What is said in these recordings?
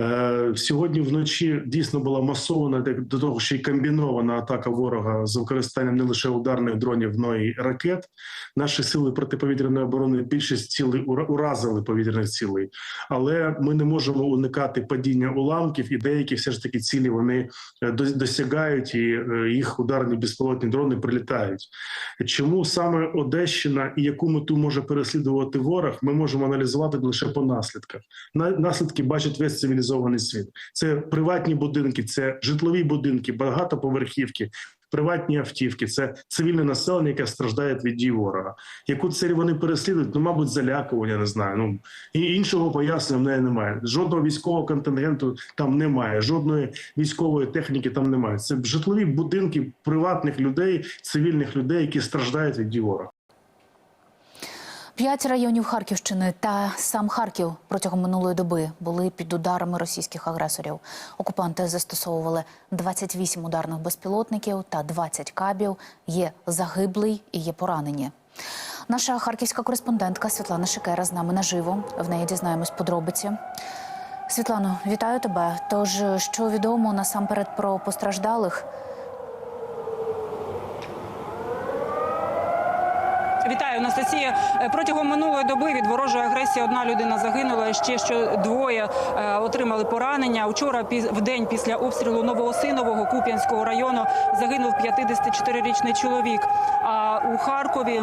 Е, Сьогодні вночі дійсно була масована до того, ще й комбінована атака ворога з використанням не лише ударних дронів, но й ракет. Наші сили протиповітряної оборони більшість цілей ура- уразили повітряних цілей, але ми не можемо уникати падіння уламків, і деякі все ж таки цілі вони е, досягають, і е, їх ударні безпілотні дрони прилітають. Чому саме Одещина і яку мету може переслідувати ворог, ми можемо аналізувати лише по наслідках. На- Наслідки бачить весь цивілізований світ. Це приватні будинки, це житлові будинки, багатоповерхівки. Приватні автівки, це цивільне населення, яке страждає від дій ворога. Яку цель вони переслідують? Ну, мабуть, залякування, не знаю. Ну і іншого пояснення в неї немає. Жодного військового контингенту там немає, жодної військової техніки там немає. Це житлові будинки приватних людей, цивільних людей, які страждають від дій ворога. П'ять районів Харківщини та сам Харків протягом минулої доби були під ударами російських агресорів. Окупанти застосовували 28 ударних безпілотників та 20 кабів. Є загиблий і є поранені. Наша харківська кореспондентка Світлана Шикера з нами наживо. В неї дізнаємось подробиці. Світлано, вітаю тебе. Тож, що відомо насамперед про постраждалих? Вітаю, Анастасія. Е, Протягом минулої доби від ворожої агресії одна людина загинула. Ще що двоє е, отримали поранення. Учора в день після обстрілу Новоосинового Куп'янського району загинув 54-річний чоловік. А у Харкові.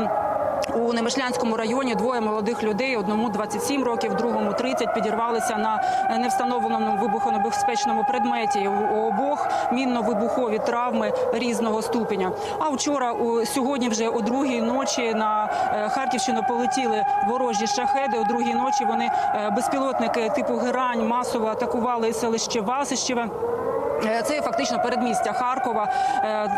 У Немишлянському районі двоє молодих людей, одному 27 років, другому 30, підірвалися на невстановленому вибухонебезпечному предметі. У обох мінно-вибухові травми різного ступеня. А вчора, у сьогодні, вже о другій ночі на е, Харківщину полетіли ворожі шахеди. О другій ночі вони е, безпілотники типу Герань масово атакували селище Васищеве. Е, Це фактично передмістя Харкова.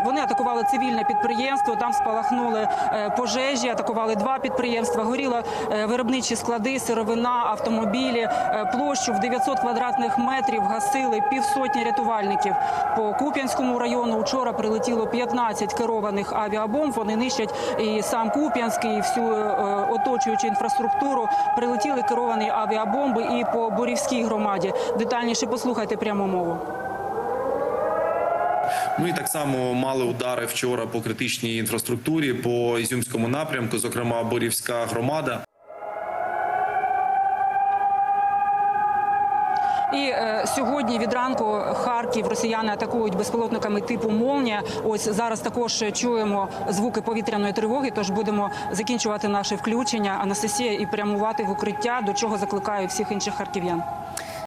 Вони атакували цивільне підприємство. Там спалахнули пожежі, атакували два підприємства. Горіли е, виробничі склади, сировина, автомобілі. Е, Площу в 900 квадратних метрів гасили півсотні рятувальників. По Куп'янському району вчора прилетіло 15 керованих авіабомб. Вони нищать і сам Куп'янський, і всю е, оточуючу інфраструктуру. Прилетіли керовані авіабомби і по Борівській громаді. Детальніше послухайте пряму мову. Ну і так само мали удари вчора по критичній інфраструктурі по Ізюмському напрямку, зокрема Борівська громада. І е, сьогодні від ранку Харків росіяни атакують безпілотниками типу «Молнія». Ось зараз також чуємо звуки повітряної тривоги. Тож будемо закінчувати наше включення Анастасія і прямувати в укриття, до чого закликаю всіх інших харків'ян.